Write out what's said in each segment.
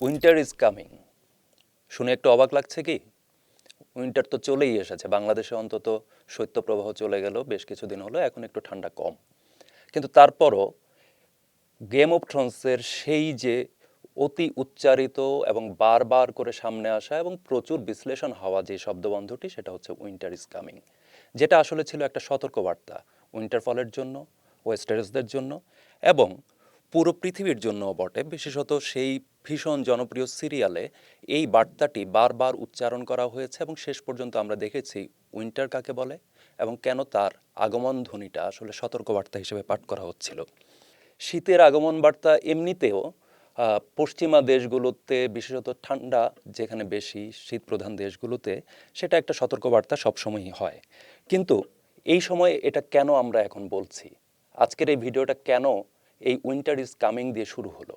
Winter is coming শুনে একটু অবাক লাগছে কি? উইন্টার তো চলেই এসেছে। বাংলাদেশে অন্তত শৈত্যপ্রবাহ চলে গেল, বেশ কিছুদিন হলো, এখন একটু ঠান্ডা কম। কিন্তু তারপরও গেম অফ থ্রোনসের সেই যে অতি উচ্চারিত এবং বারবার করে সামনে আসা এবং প্রচুর বিশ্লেষণ হওয়া যে শব্দবন্ধটি, সেটা হচ্ছে উইন্টার ইজ কামিং যেটা আসলে ছিল একটা সতর্কবার্তা উইন্টার ফলের জন্য ওয়েস্টার্সদের জন্য এবং পুরো পৃথিবীর জন্য বটে। বিশেষত সেই ভীষণ জনপ্রিয় সিরিয়ালে এই বার্তাটি বারবার উচ্চারণ করা হয়েছে এবং শেষ পর্যন্ত আমরা দেখেছি উইন্টার কাকে বলে এবং কেন তার আগমন ধ্বনিটা আসলে সতর্কবার্তা হিসেবে পাঠ করা হচ্ছিল। শীতের আগমন বার্তা এমনিতেও পশ্চিমা দেশগুলোতে, বিশেষত ঠান্ডা যেখানে বেশি শীত প্রধান দেশগুলোতে, সেটা একটা সতর্কবার্তা সবসময়ই হয়। কিন্তু এই সময়ে এটা কেন আমরা এখন বলছি? আজকের এই ভিডিওটা কেন এই উইন্টার ইজ কামিং দিয়ে শুরু হলো।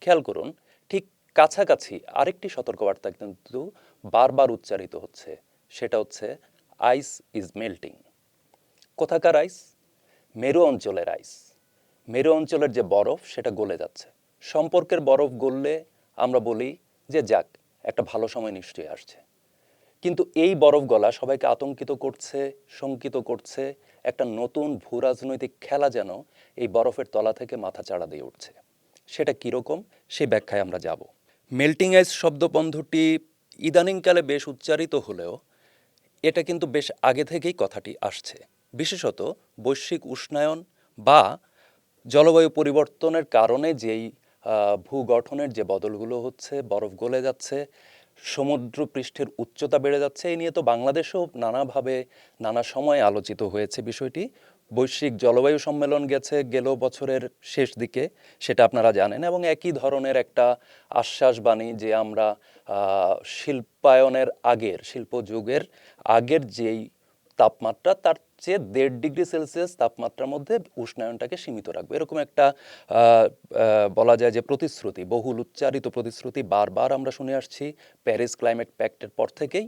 খেয়াল করুন, ঠিক কাছাকাছি আরেকটি সতর্কবার্তা কিন্তু বারবার উচ্চারিত হচ্ছে, সেটা হচ্ছে আইস ইজ মেল্টিং কোথাকার আইস মেরু অঞ্চলের আইস মেরু অঞ্চলের যে বরফ, সেটা গলে যাচ্ছে। সম্পর্কের বরফ গললে আমরা বলি যে, যাক, একটা ভালো সময় নিশ্চয়ই আসছে। কিন্তু এই বরফ গলা সবাইকে আতঙ্কিত করছে, শঙ্কিত করছে, একটা নতুন ভূ রাজনৈতিক খেলা যেন এই বরফের তলা থেকে মাথা চাড়া দিয়ে উঠছে। সেটা কীরকম সে ব্যাখ্যায় আমরা যাব। মেল্টিং আইস শব্দবন্ধটি ইদানিংকালে বেশ উচ্চারিত হলেও এটা কিন্তু বেশ আগে থেকেই কথাটি আসছে। বিশেষত বৈশ্বিক উষ্ণায়ন বা জলবায়ু পরিবর্তনের কারণে যেই ভূগঠনের যে বদলগুলো হচ্ছে, বরফ গলে যাচ্ছে সমুদ্র পৃষ্ঠের উচ্চতা বেড়ে যাচ্ছে। এই নিয়ে তো বাংলাদেশেও নানাভাবে, নানা সময় আলোচিত হয়েছে বিষয়টি। বৈশ্বিক জলবায়ু সম্মেলন গেছে গেল বছরের শেষ দিকে, সেটা আপনারা জানেন এবং একই ধরনের একটা আশ্বাস বাণী যে আমরা শিল্পায়নের আগের শিল্প যুগের আগের যেই তাপমাত্রা তার চেয়ে দেড় ডিগ্রি সেলসিয়াস তাপমাত্রার মধ্যে উষ্ণায়নটাকে সীমিত রাখবে। এরকম একটা বলা যায় যে প্রতিশ্রুতি, বহুল উচ্চারিত প্রতিশ্রুতি বারবার আমরা শুনে আসছি প্যারিস ক্লাইমেট প্যাক্টের পর থেকেই।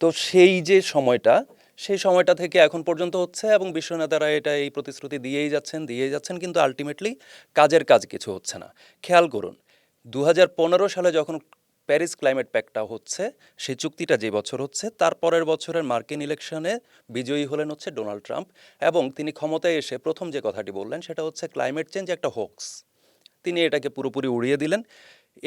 তো সেই যে সময়টা, সেই সময়টা থেকে এখন পর্যন্ত হচ্ছে এবং বিশ্ব নেতারা এটা এই প্রতিশ্রুতি দিয়েই যাচ্ছেন দিয়েই যাচ্ছেন, কিন্তু আলটিমেটলি কাজের কাজ কিছু হচ্ছে না। খেয়াল করুন দু হাজার পনেরো সালে যখন প্যারিস ক্লাইমেট প্যাকটা হচ্ছে, সেই চুক্তিটা যে বছর হচ্ছে, তার পরের বছরের মার্কিন ইলেকশনে বিজয়ী হলেন হচ্ছে ডোনাল্ড ট্রাম্প এবং তিনি ক্ষমতায় এসে প্রথম যে কথাটি বললেন সেটা হচ্ছে ক্লাইমেট চেঞ্জ একটা হোক্স। তিনি এটাকে পুরোপুরি উড়িয়ে দিলেন।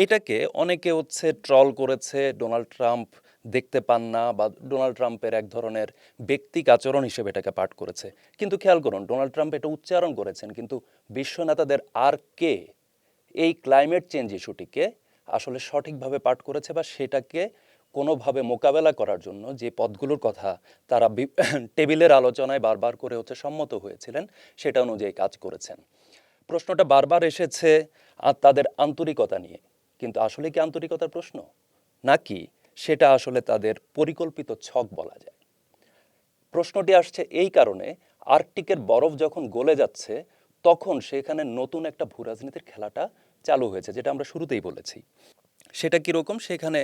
এটাকে অনেকে হচ্ছে ট্রল করেছে, ডোনাল্ড ট্রাম্প দেখতে পান না বা ডোনাল্ড ট্রাম্পের এক ধরনের ব্যক্তিক আচরণ হিসেবে এটাকে পাঠ করেছে। কিন্তু খেয়াল করুন, ডোনাল্ড ট্রাম্প এটা উচ্চারণ করেছেন, কিন্তু বিশ্ব নেতাদের আর কে এই ক্লাইমেট চেঞ্জ ইস্যুটিকে আসলে সঠিকভাবে পাঠ করেছে বা সেটাকে কোনোভাবে মোকাবেলা করার জন্য যে পদগুলোর কথা তারা টেবিলের আলোচনায় বারবার করে হচ্ছে সম্মত হয়েছিলেন, সেটা অনুযায়ী কাজ করেছেন। প্রশ্নটা বারবার এসেছে আর তাদের আন্তরিকতা নিয়ে। কিন্তু আসলে কি আন্তরিকতার প্রশ্ন? নাকি সেটা আসলে তাদের পরিকল্পিত ছক বলা যায়? প্রশ্নটি আসছে এই কারণে, আর্কটিকের বরফ যখন গলে যাচ্ছে, তখন সেখানে নতুন একটা ভূ রাজনীতির খেলাটা চালু হয়েছে, যেটা আমরা শুরুতেই বলেছি। সেটা কীরকম? সেখানে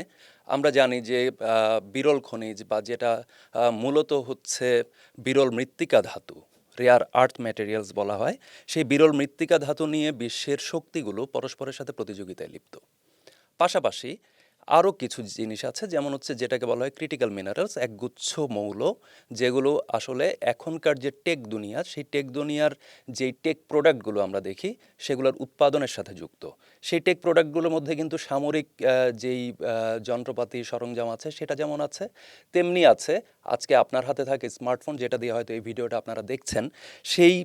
আমরা জানি যে বিরল খনিজ বা যেটা মূলত হচ্ছে বিরল মৃত্তিকা ধাতু রেয়ার আর্থ ম্যাটেরিয়ালস বলা হয়, সেই বিরল মৃত্তিকা ধাতু নিয়ে বিশ্বের শক্তিগুলো পরস্পরের সাথে প্রতিযোগিতায় লিপ্ত। পাশাপাশি আরও কিছু জিনিস আছে, যেমন হচ্ছে যেটাকে বলা হয় ক্রিটিক্যাল মিনারেলস একগুচ্ছ মৌল, যেগুলো আসলে এখনকার যে টেক দুনিয়া, সেই টেক দুনিয়ার যেই টেক প্রোডাক্টগুলো আমরা দেখি, সেগুলোর উৎপাদনের সাথে যুক্ত। সেই টেক প্রোডাক্টগুলোর মধ্যে কিন্তু সামরিক যেই যন্ত্রপাতি, সরঞ্জাম আছে, সেটা যেমন আছে, তেমনি আছে। আজকে আপনার হাতে থাকে স্মার্টফোন যেটা দিয়ে হয়তো এই ভিডিওটা আপনারা দেখছেন, সেই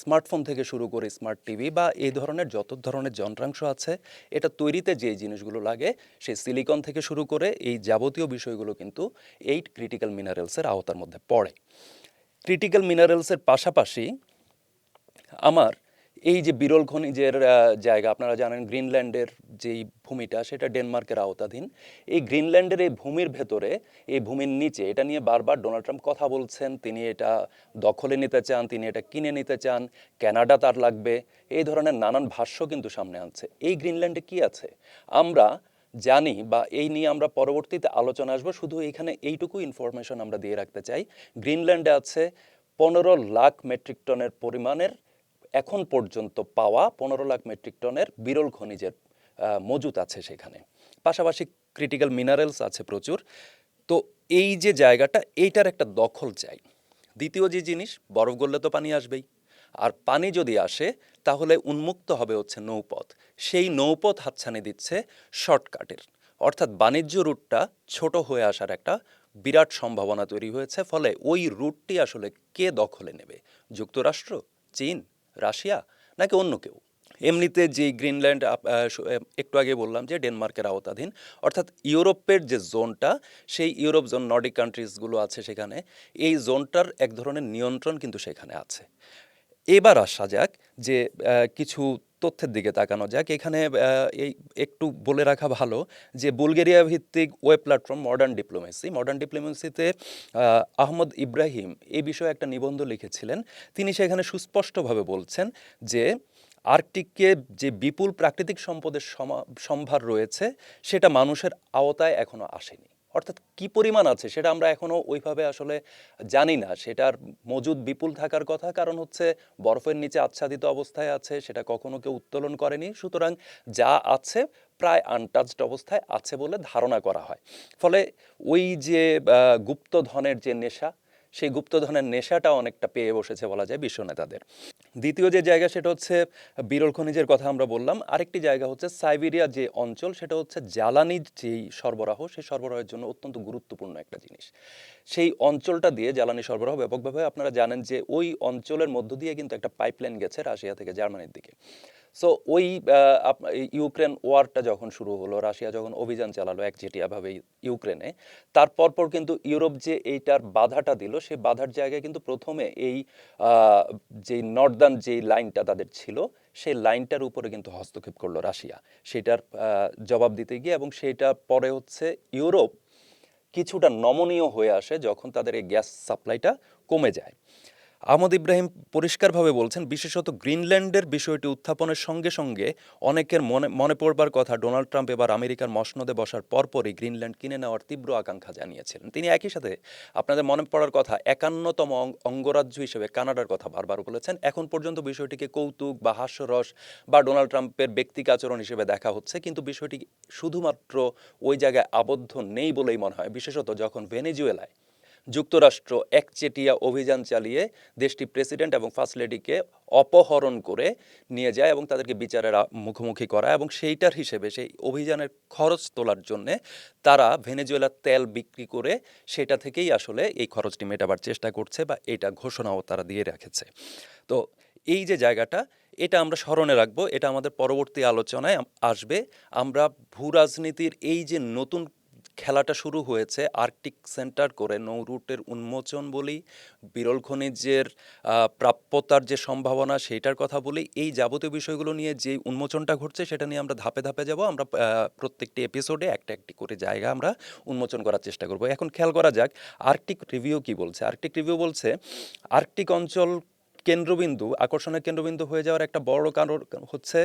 স্মার্টফোন থেকে শুরু করে স্মার্ট টিভি বা এই ধরনের যত ধরনের যন্ত্রাংশ আছে, এটা তৈরিতে যে জিনিসগুলো লাগে, সেই সিলিকন থেকে শুরু করে এই যাবতীয় বিষয়গুলো কিন্তু এই ক্রিটিক্যাল মিনারেলসের আওতার মধ্যে পড়ে। ক্রিটিক্যাল মিনারেলসের পাশাপাশি আমার এই যে বিরল খনিজের জায়গা, আপনারা জানেন গ্রিনল্যান্ডের যেই ভূমিটা, সেটা ডেনমার্কের আওতাধীন। এই গ্রিনল্যান্ডের এই ভূমির ভেতরে, এই ভূমির নিচে, এটা নিয়ে বারবার ডোনাল্ড ট্রাম্প কথা বলছেন, তিনি এটা দখলে নিতে চান, তিনি এটা কিনে নিতে চান, ক্যানাডা তার লাগবে, এই ধরনের নানান ভাষ্য কিন্তু সামনে আনছে। এই গ্রিনল্যান্ডে কি আছে? আমরা জানি বা এই নিয়ে আমরা পরবর্তীতে আলোচনা আসব, শুধু এখানে এইটুকু ইনফরমেশন আমরা দিয়ে রাখতে চাই। গ্রিনল্যান্ডে আছে পনেরো লাখ মেট্রিক টনের পরিমাণের এখন পর্যন্ত পাওয়া পনেরো লাখ মেট্রিক টনের বিরল খনিজের মজুত আছে সেখানে। পাশাপাশি ক্রিটিক্যাল মিনারেলস আছে প্রচুর। তো এই যে জায়গাটা, এইটার একটা দখল চাই। দ্বিতীয় যে জিনিস, বরফ গললে তো পানি আসবেই। আর পানি যদি আসে, তাহলে উন্মুক্ত হবে হচ্ছে নৌপথ। সেই নৌপথ হাতছানি দিচ্ছে শর্টকাটের। অর্থাৎ বাণিজ্য রুটটা ছোট হয়ে আসার একটা বিরাট সম্ভাবনা তৈরি হয়েছে। ফলে ওই রুটটি আসলে কে দখলে নেবে? যুক্তরাষ্ট্র? চীন? রাশিয়া নাকি অন্য কেউ? এমনিতে যে গ্রিনল্যান্ড একটু আগে বললাম যে ডেনমার্কের আওতাধীন, অর্থাৎ ইউরোপের যে জোনটা, সেই ইউরোপ জোন, নর্ডিক কান্ট্রিজগুলো আছে সেখানে, এই জোনটার এক ধরনের নিয়ন্ত্রণ কিন্তু সেখানে আছে। এবার আসা যাক যে কিছু তথ্যের দিকে তাকানো যাক। এখানে এই একটু বলে রাখা ভালো যে, বুলগেরিয়া ভিত্তিক web platform Modern Diplomacy. Modern ডিপ্লোমেসিতে Ahmad Ibrahim এই বিষয়ে একটা নিবন্ধ লিখেছিলেন। তিনি সেখানে সুস্পষ্টভাবে বলছেন যে, আর্কটিককে যে বিপুল প্রাকৃতিক সম্পদের সমা- সম্ভার রয়েছে, সেটা মানুষের আওতায় এখনও আসেনি। অর্থাৎ কি পরিমাণ আছে সেটা আমরা এখনও ওইভাবে আসলে জানি না। সেটার মজুদ বিপুল থাকার কথা, কারণ হচ্ছে বরফের নিচে আচ্ছাদিত অবস্থায় আছে, সেটা কখনো কেউ উত্তোলন করেনি। সুতরাং যা আছে প্রায় আনটাচড অবস্থায় আছে বলে ধারণা করা হয়। ফলে ওই যে গুপ্ত ধনের যে নেশা সেই গুপ্তধনের নেশাটা অনেকটা পেয়ে বসেছে বলা যায় বিশ্ব নেতাদের। দ্বিতীয় যে জায়গা সেটা হচ্ছে বিরল খনিজের কথা আমরা বললাম। আরেকটি জায়গা হচ্ছে সাইবেরিয়া যে অঞ্চল সেটা হচ্ছে জ্বালানির যেই সরবরাহ, সেই সরবরাহের জন্য অত্যন্ত গুরুত্বপূর্ণ একটা জিনিস। সেই অঞ্চলটা দিয়ে জ্বালানি সরবরাহ ব্যাপকভাবে আপনারা জানেন যে ওই অঞ্চলের মধ্য দিয়ে কিন্তু একটা পাইপলাইন গেছে রাশিয়া থেকে জার্মানির দিকে। সো ওই ইউক্রেন ওয়ারটা যখন শুরু হলো, রাশিয়া যখন অভিযান চালালো একচেটিয়াভাবে ইউক্রেনে তারপর পর কিন্তু ইউরোপ যে এইটার বাধাটা দিল সেই বাধার জায়গায় কিন্তু প্রথমে এই যেই নর্দার্ন যেই লাইনটা তাদের ছিল, সেই লাইনটার উপরে কিন্তু হস্তক্ষেপ করল রাশিয়া। সেটার জবাব দিতে গিয়ে এবং সেইটা পরে হচ্ছে ইউরোপ কিছুটা নমনীয় হয়ে আসে যখন তাদের এই গ্যাস সাপ্লাইটা কমে যায়। আহমদ ইব্রাহিম পরিষ্কারভাবে বলছেন, বিশেষত গ্রিনল্যান্ডের বিষয়টি উত্থাপনের সঙ্গে সঙ্গে অনেকের মনে মনে পড়বার কথা, ডোনাল্ড ট্রাম্প এবার আমেরিকার মসনদে বসার পরপরই গ্রিনল্যান্ড কিনে নেওয়ার তীব্র আকাঙ্ক্ষা জানিয়েছিলেন। তিনি একই সাথে আপনাদের মনে পড়ার কথা, একান্নতম অঙ্গরাজ্য হিসেবে কানাডার কথা বারবার বলেছেন। এখন পর্যন্ত বিষয়টিকে কৌতুক বা হাস্যরস বা ডোনাল্ড ট্রাম্পের ব্যক্তিক আচরণ হিসেবে দেখা হচ্ছে, কিন্তু বিষয়টি শুধুমাত্র ওই জায়গায় আবদ্ধ নেই বলেই মনে হয়। বিশেষত যখন ভেনেজুয়েলায় যুক্তরাষ্ট্র একচেটিয়া অভিযান চালিয়ে দেশটি প্রেসিডেন্ট এবং ফার্স্ট লেডিকে অপহরণ করে নিয়ে যায় এবং তাদেরকে বিচারের মুখোমুখি করা এবং সেইটার হিসেবে সেই অভিযানের খরচ তোলার জন্যে তারা ভেনেজুয়েলার তেল বিক্রি করে সেটা থেকেই আসলে এই খরচটি মেটাবার চেষ্টা করছে বা এটা ঘোষণাও তারা দিয়ে রেখেছে। তো এই যে জায়গাটা, এটা আমরা স্মরণে রাখব, এটা আমাদের পরবর্তী আলোচনায় আসবে। আমরা ভূ রাজনীতির এই যে নতুন খেলাটা শুরু হয়েছে আর্কটিক সেন্টার করে নৌ রুটের উন্মোচন বলি বিরল খনিজের প্রাপ্যতার যে সম্ভাবনা সেইটার কথা বলি এই যাবতীয় বিষয়গুলো নিয়ে যে উন্মোচনটা ঘটছে সেটা নিয়ে আমরা ধাপে ধাপে যাব। আমরা প্রত্যেকটি এপিসোডে একটা একটি করে জায়গা আমরা উন্মোচন করার চেষ্টা করব। এখন খেয়াল করা যাক, আর্কটিক রিভিউ কি বলছে? আর্কটিক রিভিউ বলছে, আর্কটিক অঞ্চল কেন্দ্রবিন্দু, আকর্ষণের কেন্দ্রবিন্দু হয়ে যাওয়ার একটা বড় কারণ হচ্ছে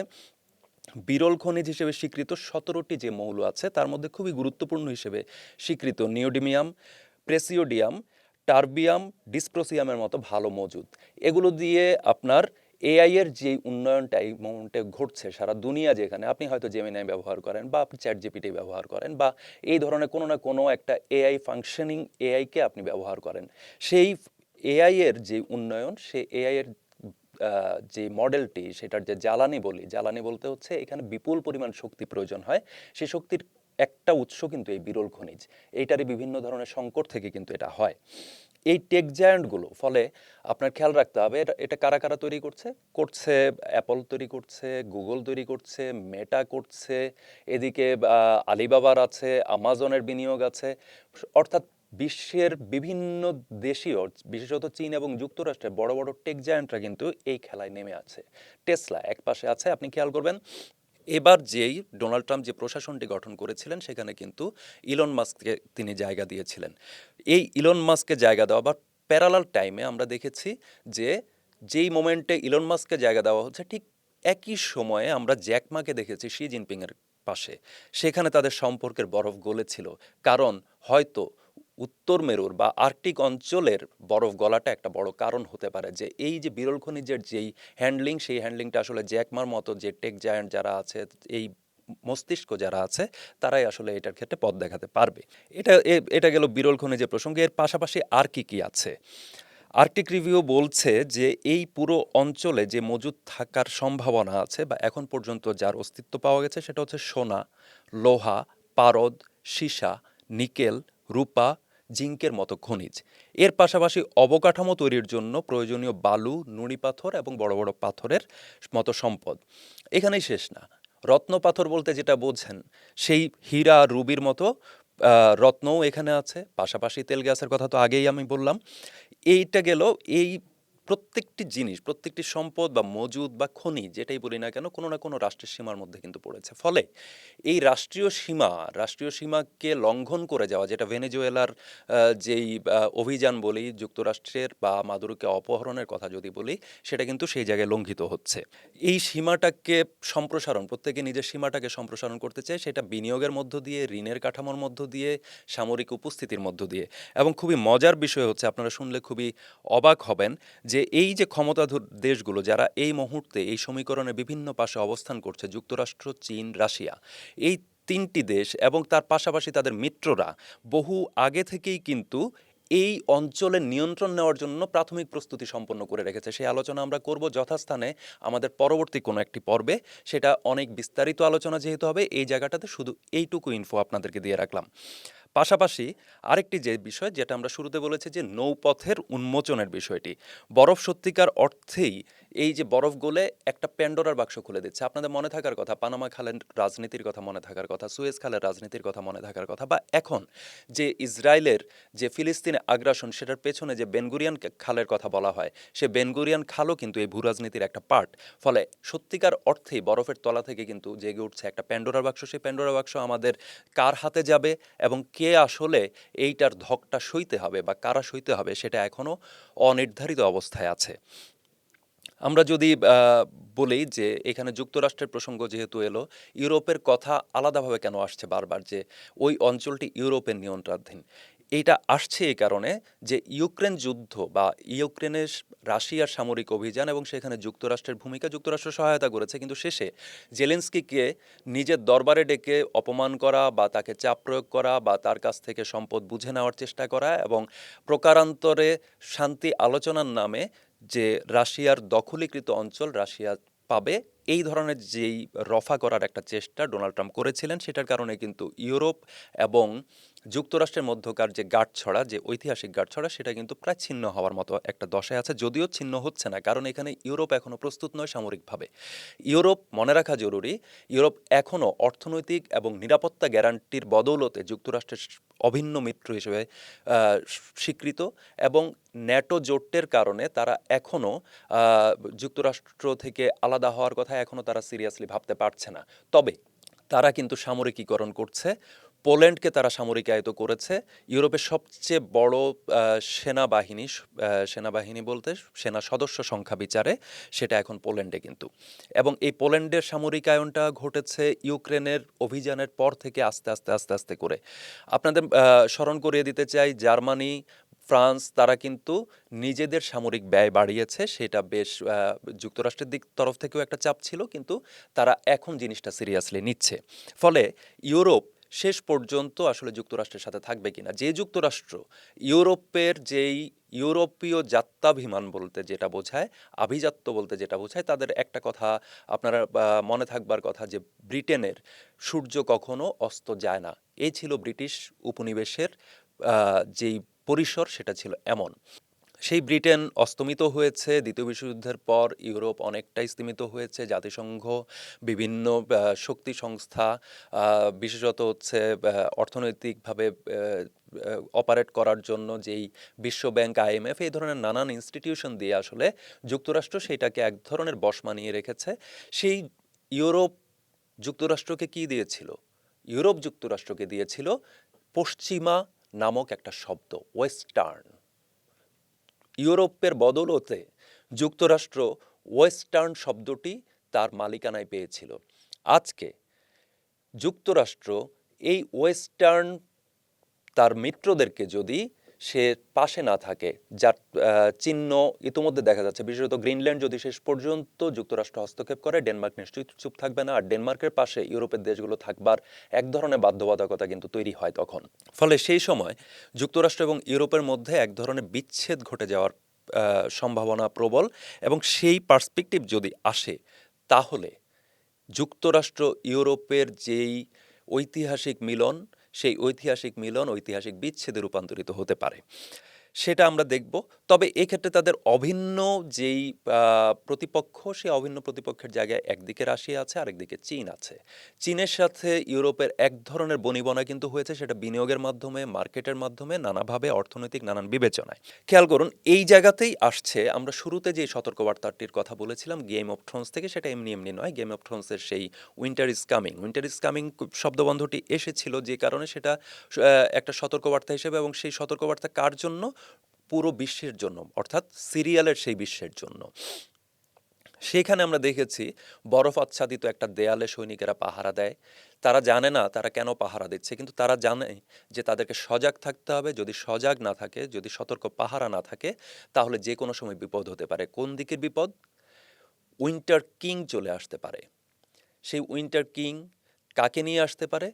বিরল খনিজ হিসেবে স্বীকৃত সতেরোটি যে মৌল আছে, তার মধ্যে খুবই গুরুত্বপূর্ণ হিসেবে স্বীকৃত নিওডিমিয়াম, প্রেসিওডিয়াম, টার্বিয়াম, ডিসপ্রোসিয়ামের মতো ভালো মজুদ। এগুলো দিয়ে আপনার এআই এর যে উন্নয়নটা এই মোমেন্টে ঘটছে সারা দুনিয়া যেখানে, আপনি হয়তো জেমিনাই ব্যবহার করেন বা আপনি চ্যাট জিপিটি ব্যবহার করেন বা এই ধরনের কোনো না কোনো একটা এআই ফাংশনিং এআইকে আপনি ব্যবহার করেন। সেই এআই এর যে উন্নয়ন, সে এআই এর যে মডেলটি সেটার যে জ্বালানি বলি, জ্বালানি বলতে হচ্ছে এখানে বিপুল পরিমাণ শক্তি প্রয়োজন হয়। সে শক্তির একটা উৎস কিন্তু এই বিরল খনিজ। এইটারই বিভিন্ন ধরনের সংকট থেকে কিন্তু এটা হয়। এই টেক জায়ান্টগুলো, ফলে আপনার খেয়াল রাখতে হবে, এটা এটা কারা কারা তৈরি করছে? করছে অ্যাপল তৈরি করছে, গুগল তৈরি করছে, মেটা করছে, এদিকে আলিবাবার আছে, আমাজনের বিনিয়োগ আছে। অর্থাৎ বিশ্বের বিভিন্ন দেশীয়, বিশেষত চীন এবং যুক্তরাষ্ট্রের বড় বড় টেক জায়ান্টরা কিন্তু এই খেলায় নেমে আছে। টেসলা এক পাশে আছে, আপনি খেয়াল করবেন। এবার যেই ডোনাল্ড ট্রাম্প যে প্রশাসনটি গঠন করেছিলেন, সেখানে কিন্তু ইলন মাস্ককে তিনি জায়গা দিয়েছিলেন। এই ইলন মাস্ককে জায়গা দেওয়া বা প্যারালাল টাইমে আমরা দেখেছি যে, যেই মোমেন্টে ইলন মাস্ককে জায়গা দেওয়া হচ্ছে, ঠিক একই সময়ে আমরা জ্যাকমাকে দেখেছি শি জিনপিংয়ের পাশে। সেখানে তাদের সম্পর্কের বরফ গলেছিল। কারণ হয়তো উত্তর মেরুর বা আর্কটিক অঞ্চলের বরফ গলাটা একটা বড় কারণ হতে পারে যে এই যে বিরল খনিজের যেই হ্যান্ডলিং সেই হ্যান্ডলিংটা আসলে জ্যাকমার মতো যে টেক জায়ান্ট যারা আছে, এই মস্তিষ্ক যারা আছে, তারাই আসলে এটার ক্ষেত্রে পথ দেখাতে পারবে। এটা এটা গেল বিরল খনিজের প্রসঙ্গে। এর পাশাপাশি আর কি কি আছে? আর্কটিক রিভিউ বলছে যে এই পুরো অঞ্চলে যে মজুদ থাকার সম্ভাবনা আছে বা এখন পর্যন্ত যার অস্তিত্ব পাওয়া গেছে, সেটা হচ্ছে সোনা, লোহা, পারদ, সীসা, নিকেল, রূপা জিঙ্কের মতো খনিজ। এর পাশাপাশি অবকাঠামো তৈরির জন্য প্রয়োজনীয় বালু, নুড়ি পাথর এবং বড় বড় পাথরের মতো সম্পদ। এখানেই শেষ না। রত্ন পাথর বলতে যেটা বোঝেন, সেই হীরা, রুবির মতো রত্নও এখানে আছে। পাশাপাশি তেল গ্যাসের কথা তো আগেই আমি বললাম। এইটা গেল, এই প্রত্যেকটি জিনিস, প্রত্যেকটি সম্পদ বা মজুদ বা খনি, যেটাই বলি না কেন, কোনো না কোনো রাষ্ট্রের সীমার মধ্যে কিন্তু পড়েছে। ফলে এই রাষ্ট্রীয় সীমা, রাষ্ট্রীয় সীমাকে লঙ্ঘন করে যাওয়া, যেটা ভেনেজুয়েলার যেই অভিযান বলি, যুক্তরাষ্ট্রের বা মাদুরোকে অপহরণের কথা যদি বলি, সেটা কিন্তু সেই জায়গায় লঙ্ঘিত হচ্ছে। এই সীমাটাকে সম্প্রসারণ, প্রত্যেকে নিজের সীমাটাকে সম্প্রসারণ করতে চায়, সেটা বিনিয়োগের মধ্য দিয়ে, ঋণের কাঠামোর মধ্য দিয়ে, সামরিক উপস্থিতির মধ্য দিয়ে। এবং খুবই মজার বিষয় হচ্ছে, আপনারা শুনলে খুবই অবাক হবেন যে এই যে ক্ষমতাধর দেশগুলো যারা এই মুহূর্তে এই সমীকরণে বিভিন্ন পাশে অবস্থান করছে, যুক্তরাষ্ট্র, চীন, রাশিয়া, এই তিনটি দেশ এবং তার পাশাপাশি তাদের মিত্ররা বহু আগে থেকেই কিন্তু এই অঞ্চলের নিয়ন্ত্রণ নেওয়ার জন্য প্রাথমিক প্রস্তুতি সম্পন্ন করে রেখেছে। সেই আলোচনা আমরা করব যথাস্থানে আমাদের পরবর্তী কোনো একটি পর্বে। সেটা অনেক বিস্তারিত আলোচনা যেহেতু হবে, এই জায়গাটাতে শুধু এইটুকু ইনফো আপনাদেরকে দিয়ে রাখলাম। পাশাপাশি আরেকটি যে বিষয়, যেটা আমরা শুরুতে বলেছি যে নৌপথের উন্মোচনের বিষয়টি। বরফ সত্যিকার অর্থেই এই যে বরফ গলে একটা প্যান্ডোরার বাক্স খুলে দিচ্ছে। আপনাদের মনে থাকার কথা, পানামা খালের রাজনীতির কথা মনে থাকার কথা, সুয়েজ খালের রাজনীতির কথা মনে থাকার কথা, বা এখন যে ইসরায়েলের যে ফিলিস্তিনে আগ্রাসন, সেটার পেছনে যে বেনগুরিয়ান খালের কথা বলা হয়, সে বেনগুরিয়ান খালও কিন্তু এই ভূরাজনীতির একটা পার্ট ফলে সত্যিকার অর্থেই বরফের তলা থেকে কিন্তু জেগে উঠছে একটা প্যান্ডোরার বাক্স। সেই প্যান্ডোরার বাক্স আমাদের কার হাতে যাবে এবং কে আসলে এইটার ধকটা সইতে হবে বা কারা সইতে হবে সেটা এখনও অনির্ধারিত অবস্থায় আছে। আমরা যদি বলি যে এখানে যুক্তরাষ্ট্রের প্রসঙ্গ যেহেতু এলো, ইউরোপের কথা আলাদাভাবে কেন আসছে বারবার যে ওই অঞ্চলটি ইউরোপের নিয়ন্ত্রণাধীন এইটা আসছে এই কারণে যে ইউক্রেন যুদ্ধ বা ইউক্রেনের রাশিয়ার সামরিক অভিযান এবং সেখানে যুক্তরাষ্ট্রের ভূমিকা, যুক্তরাষ্ট্র সহায়তা করেছে। কিন্তু শেষে জেলেন্সকিকে নিজের দরবারে ডেকে অপমান করা বা তাকে চাপ প্রয়োগ করা বা তার কাছ থেকে সম্পদ বুঝে নেওয়ার চেষ্টা করা এবং প্রকারান্তরে শান্তি আলোচনার নামে যে রাশিয়ার দখলীকৃত অঞ্চল রাশিয়া পাবে, এই ধরনের যেই রফা করার একটা চেষ্টা ডোনাল্ড ট্রাম্প করেছিলেন, সেটার কারণে কিন্তু ইউরোপ এবং যুক্তরাষ্ট্রের মধ্যকার যে গাঁটছড়া, যে ঐতিহাসিক গাঁটছড়া, সেটা কিন্তু প্রায় ছিন্ন হওয়ার মতো একটা দশায় আছে। যদিও ছিন্ন হচ্ছে না, কারণ এখানে ইউরোপ এখনও প্রস্তুত নয় সামরিকভাবে। ইউরোপ, মনে রাখা জরুরি, ইউরোপ এখনও অর্থনৈতিক এবং নিরাপত্তা গ্যারান্টির বদৌলতে যুক্তরাষ্ট্রের অভিন্ন মিত্র হিসেবে স্বীকৃত এবং ন্যাটো জোটের কারণে তারা এখনও যুক্তরাষ্ট্র থেকে আলাদা হওয়ার কথা এখনও তারা সিরিয়াসলি ভাবতে পারছে না। তবে তারা কিন্তু সামরিকীকরণ করছে পোল্যান্ডকে তারা সামরিকায়িত করেছে। ইউরোপের সবচেয়ে বড় সেনাবাহিনী সেনাবাহিনী বলতে সেনা সদস্য সংখ্যা বিচারে, সেটা এখন পোল্যান্ডে কিন্তু। এবং এই পোল্যান্ডের সামরিকায়নটা ঘটেছে ইউক্রেনের অভিযানের পর থেকে আস্তে আস্তে আস্তে আস্তে করে। আপনাদের স্মরণ করিয়ে দিতে চাই, জার্মানি, ফ্রান্স, তারা কিন্তু নিজেদের সামরিক ব্যয় বাড়িয়েছে, সেটা বেশ যুক্তরাষ্ট্রের দিক তরফ থেকেও একটা চাপ ছিল, কিন্তু তারা এখন জিনিসটা সিরিয়াসলি নিচ্ছে। ফলে ইউরোপ শেষ পর্যন্ত আসলে যুক্তরাষ্ট্রের সাথে থাকবে কিনা? যে যুক্তরাষ্ট্র ইউরোপের যেই ইউরোপীয় যাত্রাভিমান বলতে যেটা বোঝায়, আভিজাত্য বলতে যেটা বোঝায়, তাদের একটা কথা আপনারা মনে থাকবার কথা যে ব্রিটেনের সূর্য কখনো অস্ত যায় না। এই ছিল ব্রিটিশ উপনিবেশের যেই পরিসর সেটা ছিল এমন। সেই ব্রিটেন অস্তমিত হয়েছে, দ্বিতীয় বিশ্বযুদ্ধের পর ইউরোপ অনেকটাই স্তীমিত হয়েছে, জাতিসংঘ, বিভিন্ন শক্তি সংস্থা বিশেষত হচ্ছে অর্থনৈতিকভাবে অপারেট করার জন্য যেই বিশ্ব ব্যাংক আইএমএফ এই ধরনের নানান ইনস্টিটিউশন দিয়ে আসলে যুক্তরাষ্ট্র সেইটাকে এক ধরনের বশ মানিয়ে রেখেছে। সেই ইউরোপ যুক্তরাষ্ট্রকে কি দিয়েছিল? ইউরোপ যুক্তরাষ্ট্রকে দিয়েছিল পশ্চিমা নামক একটা শব্দ ওয়েস্টার্ন ইউরোপের বদলতে যুক্তরাষ্ট্র ওয়েস্টার্ন শব্দটি তার মালিকানায় পেয়েছিল। আজকে যুক্তরাষ্ট্র এই ওয়েস্টার্ন তার মিত্রদেরকে যদি সে পাশে না থাকে, যার চিহ্ন ইতিমধ্যে দেখা যাচ্ছে। বিশেষত গ্রিনল্যান্ড যদি শেষ পর্যন্ত যুক্তরাষ্ট্র হস্তক্ষেপ করে, ডেনমার্ক নিশ্চয়ই চুপ থাকবে না। আর ডেনমার্কের পাশে ইউরোপের দেশগুলো থাকবার এক ধরনের বাধ্যবাধকতা কিন্তু তৈরি হয় তখন। ফলে সেই সময় যুক্তরাষ্ট্র এবং ইউরোপের মধ্যে এক ধরনের বিচ্ছেদ ঘটে যাওয়ার সম্ভাবনা প্রবল এবং সেই পার্সপেক্টিভ যদি আসে, তাহলে যুক্তরাষ্ট্র, ইউরোপের যেই ঐতিহাসিক মিলন সেই ঐতিহাসিক মিলন ঐতিহাসিক বিচ্ছেদে রূপান্তরিত হতে পারে। সেটা আমরা দেখব। তবে এক্ষেত্রে তাদের অভিন্ন যেই প্রতিপক্ষ সেই অভিন্ন প্রতিপক্ষের জায়গায় একদিকে রাশিয়া আছে, আরেকদিকে চীন আছে। চীনের সাথে ইউরোপের এক ধরনের বনিবনা কিন্তু হয়েছে, সেটা বিনিয়োগের মাধ্যমে, মার্কেটের মাধ্যমে, নানাভাবে অর্থনৈতিক, নানান বিবেচনায়। খেয়াল করুন, এই জায়গাতেই আসছে, আমরা শুরুতে যে সতর্কবার্তাটির কথা বলেছিলাম গেম অফ থ্রোনস থেকে, সেটা এমনি এমনি নয় গেম অফ থ্রোনসের সেই winter is coming winter is coming শব্দবন্ধটি এসেছিল যে কারণে সেটা একটা সতর্কবার্তা হিসেবে, এবং সেই সতর্কবার্তা কার জন্য? পুরো বিশ্বের জন্য, অর্থাৎ সিরিয়ালের সেই বিশ্বের জন্য। সেখানে আমরা দেখেছি বরফ আচ্ছাদিত একটা দেয়ালে সৈনিকেরা পাহারা দেয়। তারা জানে না তারা কেন পাহারা দিচ্ছে, কিন্তু তারা জানে যে তাদেরকে সজাগ থাকতে হবে। যদি সজাগ না থাকে, যদি সতর্ক পাহারা না থাকে, তাহলে যে কোনো সময় বিপদ হতে পারে। কোন দিকের বিপদ? উইন্টার কিং চলে আসতে পারে। সেই উইন্টার কিং কাকে নিয়ে আসতে পারে?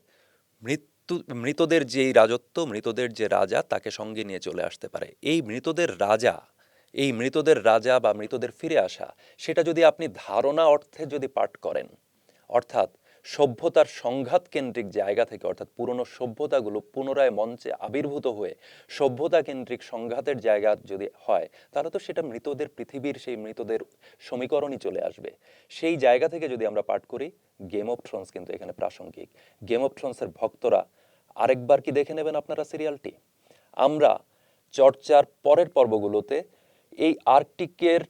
মৃত্যু মৃতদের যেই রাজত্ব, মৃতদের যে রাজা তাকে সঙ্গে নিয়ে চলে আসতে পারে। এই মৃতদের রাজা, এই মৃতদের রাজা বা মৃতদের ফিরে আসা, সেটা যদি আপনি ধারণা অর্থে যদি পাঠ করেন, অর্থাৎ সভ্যতার সংঘাত কেন্দ্রিক জায়গা থেকে, অর্থাৎ পুরনো সভ্যতাগুলো পুনরায় মঞ্চে আবির্ভূত হয়ে সভ্যতা কেন্দ্রিক সংঘাতের জায়গা যদি হয়, তাহলে তো সেটা মৃতদের পৃথিবীর সেই মৃতদের সমীকরণই চলে আসবে। সেই জায়গা থেকে যদি আমরা পাঠ করি গেম অফ থ্রোনস কিন্তু এখানে প্রাসঙ্গিক। গেম অফ থ্রোনসের ভক্তরা আরেকবার কি দেখে নেবেন আপনারা সিরিয়ালটি? আমরা চর্চার পরের পর্বগুলোতে এই আর্কটিকের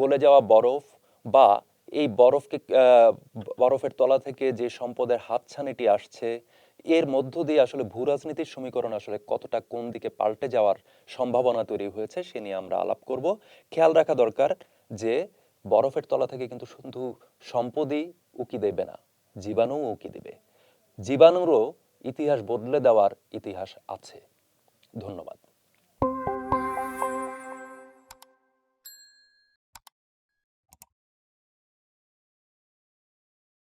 গলে যাওয়া বরফ বা এই বরফকে বরফের তলা থেকে যে সম্পদের হাতছানিটি আসছে, এর মধ্য দিয়ে আসলে ভূরাজনীতির সমীকরণ আসলে কতটা কোন দিকে পাল্টে যাওয়ার সম্ভাবনা তৈরি হয়েছে, সে নিয়ে আমরা আলাপ করব। খেয়াল রাখা দরকার যে বরফের তলা থেকে কিন্তু শুধু সম্পদই উকি দেবে না, জীবাণুও উকি দেবে। জীবাণুরও ইতিহাস বদলে দেওয়ার ইতিহাস আছে। ধন্যবাদ।